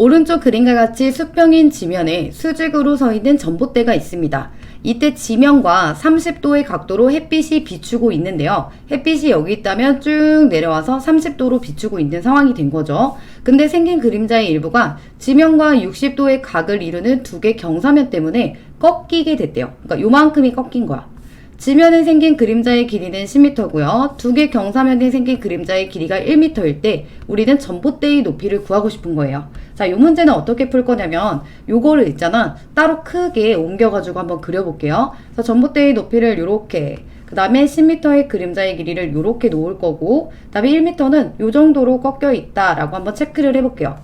오른쪽 그림과 같이 수평인 지면에 수직으로 서 있는 전봇대가 있습니다. 이때 지면과 30도의 각도로 햇빛이 비추고 있는데요. 햇빛이 여기 있다면 쭉 내려와서 30도로 비추고 있는 상황이 된 거죠. 근데 생긴 그림자의 일부가 지면과 60도의 각을 이루는 두 개 경사면 때문에 꺾이게 됐대요. 그러니까 요만큼이 꺾인 거야. 지면에 생긴 그림자의 길이는 10m고요. 두 개 경사면에 생긴 그림자의 길이가 1m일 때 우리는 전봇대의 높이를 구하고 싶은 거예요. 자, 이 문제는 어떻게 풀 거냐면 요거를 있잖아. 따로 크게 옮겨 가지고 한번 그려 볼게요. 그래서 전봇대의 높이를 요렇게 그 다음에 10m의 그림자의 길이를 요렇게 놓을 거고 그 다음에 1m는 요 정도로 꺾여 있다 라고 한번 체크를 해볼게요.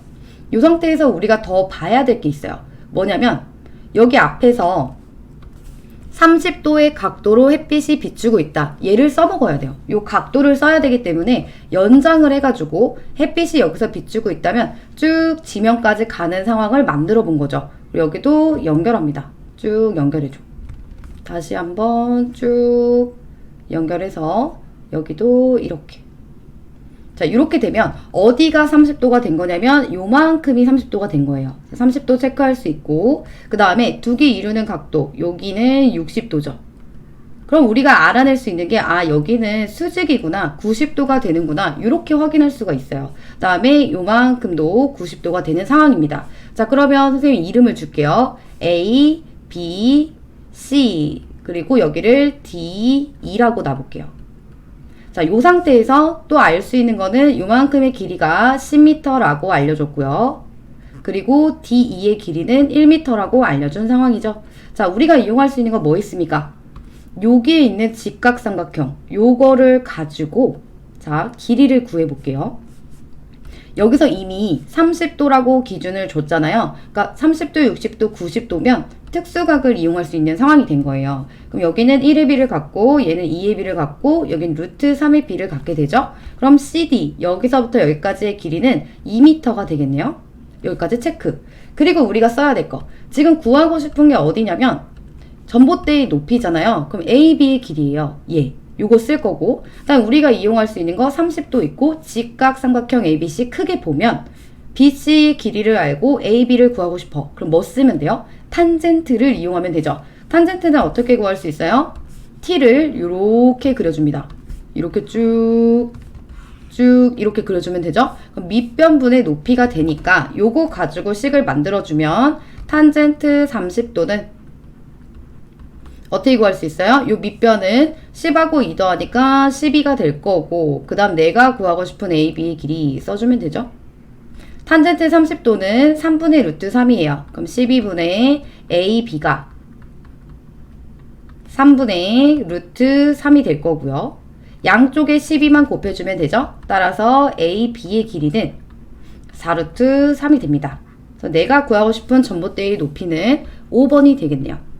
이 상태에서 우리가 더 봐야 될 게 있어요. 뭐냐면 여기 앞에서 30도의 각도로 햇빛이 비추고 있다. 얘를 써먹어야 돼요. 이 각도를 써야 되기 때문에 연장을 해가지고 햇빛이 여기서 비추고 있다면 쭉 지면까지 가는 상황을 만들어 본 거죠. 여기도 연결합니다. 쭉 연결해줘. 다시 한번 쭉 연결해서 여기도 이렇게. 자, 이렇게 되면 어디가 30도가 된 거냐면 요만큼이 30도가 된 거예요. 30도 체크할 수 있고 그 다음에 두 개 이루는 각도 여기는 60도죠. 그럼 우리가 알아낼 수 있는 게 아 여기는 수직이구나 90도가 되는구나 이렇게 확인할 수가 있어요. 그 다음에 요만큼도 90도가 되는 상황입니다. 자 그러면 선생님 이름을 줄게요. A, B, C 그리고 여기를 D, E라고 놔볼게요. 자, 요 상태에서 또 알 수 있는 거는 요만큼의 길이가 10m라고 알려줬고요. 그리고 D2의 길이는 1m라고 알려준 상황이죠. 자, 우리가 이용할 수 있는 거뭐 있습니까? 여기에 있는 직각삼각형, 요거를 가지고, 자, 길이를 구해 볼게요. 여기서 이미 30도라고 기준을 줬잖아요. 그러니까 30도, 60도, 90도면 특수각을 이용할 수 있는 상황이 된 거예요. 그럼 여기는 1의 비를 갖고 얘는 2의 비를 갖고 여긴 루트 3의 비를 갖게 되죠. 그럼 CD 여기서부터 여기까지의 길이는 2m가 되겠네요. 여기까지 체크. 그리고 우리가 써야 될 거. 지금 구하고 싶은 게 어디냐면 전봇대의 높이잖아요. 그럼 AB의 길이에요. 예. 요거 쓸 거고 그다음 우리가 이용할 수 있는 거 30도 있고 직각 삼각형 ABC 크게 보면 BC의 길이를 알고 AB를 구하고 싶어. 그럼 뭐 쓰면 돼요? 탄젠트를 이용하면 되죠. 탄젠트는 어떻게 구할 수 있어요? T를 이렇게 그려줍니다. 이렇게 쭉, 쭉 이렇게 그려주면 되죠. 그럼 밑변분의 높이가 되니까 요거 가지고 식을 만들어주면 탄젠트 30도는 어떻게 구할 수 있어요? 요 밑변은 10하고 2 더하니까 12가 될 거고 그 다음 내가 구하고 싶은 AB의 길이 써주면 되죠. 탄젠트 30도는 3분의 루트 3이에요. 그럼 12분의 AB가 3분의 루트 3이 될 거고요. 양쪽에 12만 곱해주면 되죠. 따라서 AB의 길이는 4루트 3이 됩니다. 그래서 내가 구하고 싶은 전봇대의 높이는 5번이 되겠네요.